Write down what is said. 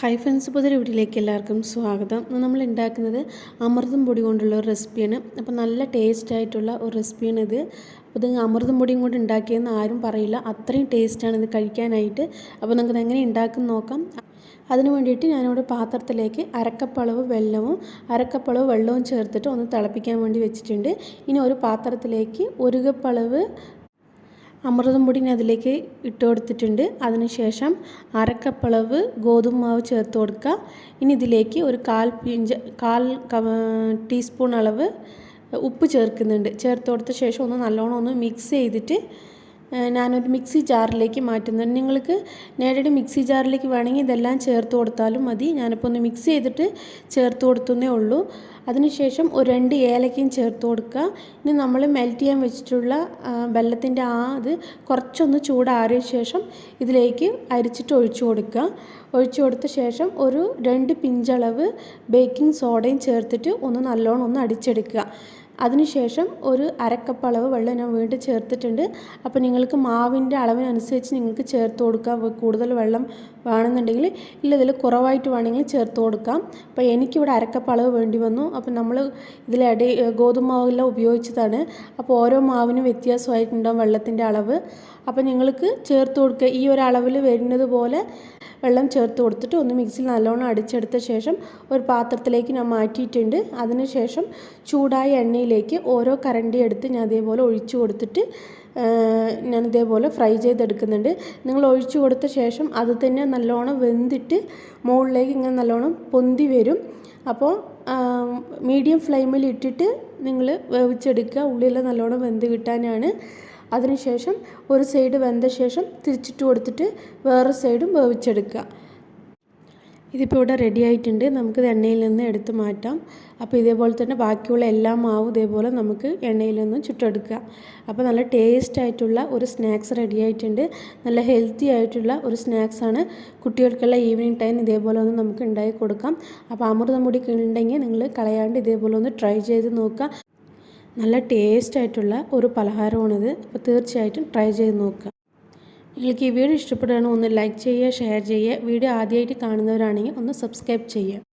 Hi friends പുതിയ വീട്ടിലേക്ക് എല്ലാവർക്കും സ്വാഗതം. നമ്മൾ ഉണ്ടാക്കുന്നത് അമൃതം പൊടി കൊണ്ടുള്ള ഒരു റെസിപ്പിയാണ്. അപ്പോൾ നല്ല ടേസ്റ്റ് ആയിട്ടുള്ള ഒരു റെസിപ്പിയാണ് ഇത്. അപ്പോൾ ഇത് അമൃതം പൊടിയും കൊണ്ട് ഉണ്ടാക്കിയെന്ന് ആരും പറയില്ല. അത്രയും ടേസ്റ്റാണ് ഇത് കഴിക്കാനായിട്ട്. അപ്പോൾ നമുക്ക് എങ്ങനെ ഉണ്ടാക്കും നോക്കാം. അതിന് വേണ്ടിയിട്ട് ഞാനിവിടെ പാത്രത്തിലേക്ക് അരക്കപ്പളവ് വെള്ളവും അരക്കപ്പളവ് വെള്ളവും ചേർത്തിട്ട് ഒന്ന് തിളപ്പിക്കാൻ വേണ്ടി വെച്ചിട്ടുണ്ട്. ഇനി ഒരു പാത്രത്തിലേക്ക് ഒരു കപ്പളവ് അമൃതം പൊടി ഞാൻ അതിലേക്ക് ഇട്ട് കൊടുത്തിട്ടുണ്ട്. അതിനുശേഷം അരക്കപ്പളവ് ഗോതമ്പ് മാവ് ചേർത്ത് കൊടുക്കുക. ഇനി ഇതിലേക്ക് ഒരു കാൽ പിഞ്ച് കാൽ ടീസ്പൂൺ അളവ് ഉപ്പ് ചേർക്കുന്നുണ്ട്. ചേർത്ത് കൊടുത്ത ശേഷം ഒന്ന് നല്ലോണം ഒന്ന് മിക്സ് ചെയ്തിട്ട് ഞാനൊരു മിക്സി ജാറിലേക്ക് മാറ്റുന്നുണ്ട് നിങ്ങൾക്ക് നേരിട്ട് മിക്സി ജാറിലേക്ക് വേണമെങ്കിൽ ഇതെല്ലാം ചേർത്ത് കൊടുത്താലും മതി. ഞാനിപ്പോൾ ഒന്ന് മിക്സ് ചെയ്തിട്ട് ചേർത്ത് കൊടുത്തുന്നേ ഉള്ളൂ. അതിനുശേഷം ഒരു രണ്ട് ഏലക്കയും ചേർത്ത് കൊടുക്കുക. ഇനി നമ്മൾ മെൽറ്റ് ചെയ്യാൻ വെച്ചിട്ടുള്ള വെള്ളത്തിന്റെ ആ അത് കുറച്ചൊന്ന് ചൂടാറിയ ശേഷം ഇതിലേക്ക് അരിച്ചിട്ട് ഒഴിച്ചു കൊടുക്കുക. ഒഴിച്ചു കൊടുത്ത ശേഷം ഒരു രണ്ട് പിഞ്ചളവ് ബേക്കിംഗ് സോഡയും ചേർത്തിട്ട് ഒന്ന് നല്ലോണം ഒന്ന് അടിച്ചെടുക്കുക. അതിനുശേഷം ഒരു അരക്കപ്പ് അളവ് വെള്ളം ഞാൻ വീണ്ടും ചേർത്തിട്ടുണ്ട്. അപ്പോൾ നിങ്ങൾക്ക് മാവിന്റെ അളവിനനുസരിച്ച് നിങ്ങൾക്ക് ചേർത്ത് കൊടുക്കാം. കൂടുതൽ വെള്ളം വേണമെന്നുണ്ടെങ്കിൽ ഇല്ല ഇതിൽ കുറവായിട്ട് വേണമെങ്കിൽ ചേർത്ത് കൊടുക്കാം. അപ്പോൾ എനിക്കിവിടെ അരക്കപ്പ് അളവ് വേണ്ടി വന്നു. അപ്പോൾ നമ്മൾ ഇതിലടി ഗോതമ്പ് മാവെല്ലാം ഉപയോഗിച്ചതാണ്. അപ്പോൾ ഓരോ മാവിനും വ്യത്യാസമായിട്ടുണ്ടാകും വെള്ളത്തിന്റെ അളവ്. അപ്പോൾ നിങ്ങൾക്ക് ചേർത്ത് കൊടുക്കുക. ഈ ഒരു വരുന്നത് പോലെ വെള്ളം ചേർത്ത് കൊടുത്തിട്ട് ഒന്ന് മിക്സിയിൽ നല്ലോണം അടിച്ചെടുത്ത ശേഷം ഒരു പാത്രത്തിലേക്ക് ഞാൻ മാറ്റിയിട്ടുണ്ട്. അതിനുശേഷം ചൂടായ എണ്ണയിലേക്ക് ഓരോ കറണ്ടി എടുത്ത് ഞാൻ അതേപോലെ ഒഴിച്ചു കൊടുത്തിട്ട് ഞാൻ ഇതേപോലെ ഫ്രൈ ചെയ്തെടുക്കുന്നുണ്ട്. നിങ്ങൾ ഒഴിച്ചു കൊടുത്ത ശേഷം അത് തന്നെ നല്ലോണം വെന്തിട്ട് മുകളിലേക്ക് ഇങ്ങനെ നല്ലോണം പൊന്തി വരും. അപ്പോൾ മീഡിയം ഫ്ലെയിമിൽ ഇട്ടിട്ട് നിങ്ങൾ വേവിച്ചെടുക്കുക. ഉള്ളിലെല്ലാം നല്ലോണം വെന്ത് കിട്ടാനാണ് അതിനുശേഷം ഒരു സൈഡ് വെന്ത ശേഷം തിരിച്ചിട്ട് കൊടുത്തിട്ട് വേറെ സൈഡും വേവിച്ചെടുക്കുക. ഇതിപ്പോൾ ഇവിടെ റെഡി ആയിട്ടുണ്ട്. നമുക്കിത് എണ്ണയിൽ നിന്ന് എടുത്ത് മാറ്റാം. അപ്പോൾ ഇതേപോലെ തന്നെ ബാക്കിയുള്ള എല്ലാ മാവും ഇതേപോലെ നമുക്ക് എണ്ണയിൽ നിന്ന് ചുട്ടെടുക്കുക. അപ്പോൾ നല്ല ടേസ്റ്റ് ആയിട്ടുള്ള ഒരു സ്നാക്സ് റെഡി ആയിട്ടുണ്ട്. നല്ല ഹെൽത്തി ആയിട്ടുള്ള ഒരു സ്നാക്സാണ് കുട്ടികൾക്കുള്ള ഈവനിങ് ടൈം ഇതേപോലെ ഒന്ന് നമുക്ക് ഉണ്ടാക്കി കൊടുക്കാം. അപ്പോൾ അമൃതം മുടി ഉണ്ടെങ്കിൽ നിങ്ങൾ കളയാണ്ട് ഇതേപോലെ ഒന്ന് ട്രൈ ചെയ്ത് നോക്കുക. നല്ല ടേസ്റ്റ് ആയിട്ടുള്ള ഒരു പലഹാരമാണിത്. അപ്പോൾ തീർച്ചയായിട്ടും ട്രൈ ചെയ്ത് നോക്കുക. നിങ്ങൾക്ക് ഈ വീഡിയോ ഇഷ്ടപ്പെടുകയാണെങ്കിൽ ഒന്ന് ലൈക്ക് ചെയ്യുക ഷെയർ ചെയ്യുക. വീഡിയോ ആദ്യമായിട്ട് കാണുന്നവരാണെങ്കിൽ ഒന്ന് സബ്സ്ക്രൈബ് ചെയ്യുക.